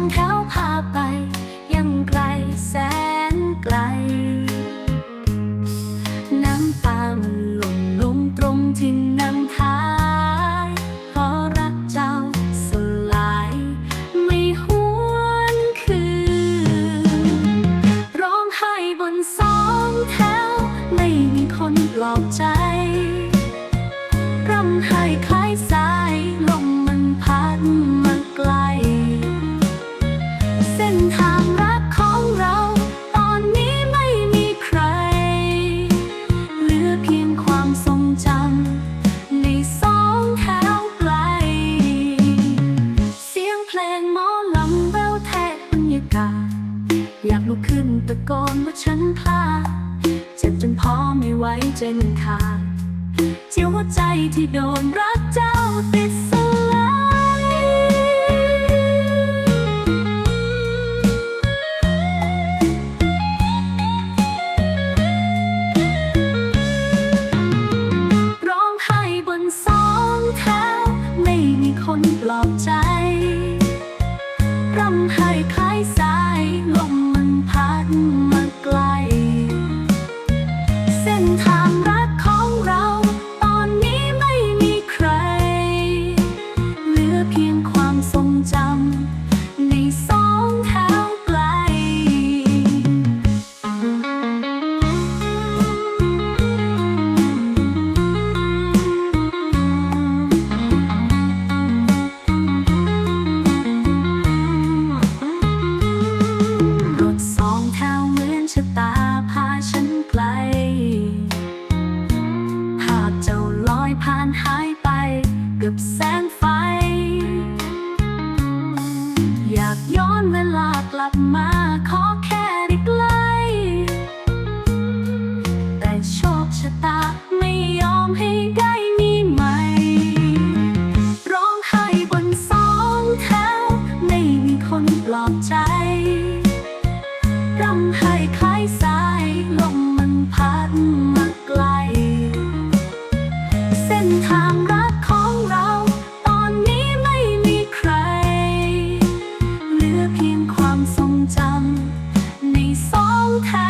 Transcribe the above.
องแถวพาไป ยังไกลแสนไกล น้ำตามันหล่นลงตรงที่นำทายเพราะรักเจ้าสลาย ไม่หวนคืน ร้องไห้บนสองแถว ไม่มีคนปลอบใจร่ำไห้คล้ายสายลมมันพัดมาไกล เส้นทางรักของเรา ตอนนี้ไม่มีใคร เหลือเพียงความทรงจำในสองแถวไกล เสียงเพลงมอลำแววแทกบรรยากาอยากลุกขึ้นตะโกนว่าฉันพลาดเจ็บจนพอไม่ไหวใจมันขาดเจียวใจที่โดนรักเจ้า ร่ำไห้คล้ายสายลมมันพัดมาไกล หายไปกับแสงไฟ อยากย้อนเวลากลับมาขอแค่ได้ใกล้แต่โชคชะตาไม่ยอมให้ได้มีใหม่ ร้องไห้บนสองเท้าไม่มีคนปลอบใจร้องไห้ค ทางรักของเรา ตอนนี้ไม่มีใคร เหลือเพียงความทรงจำในสองทาง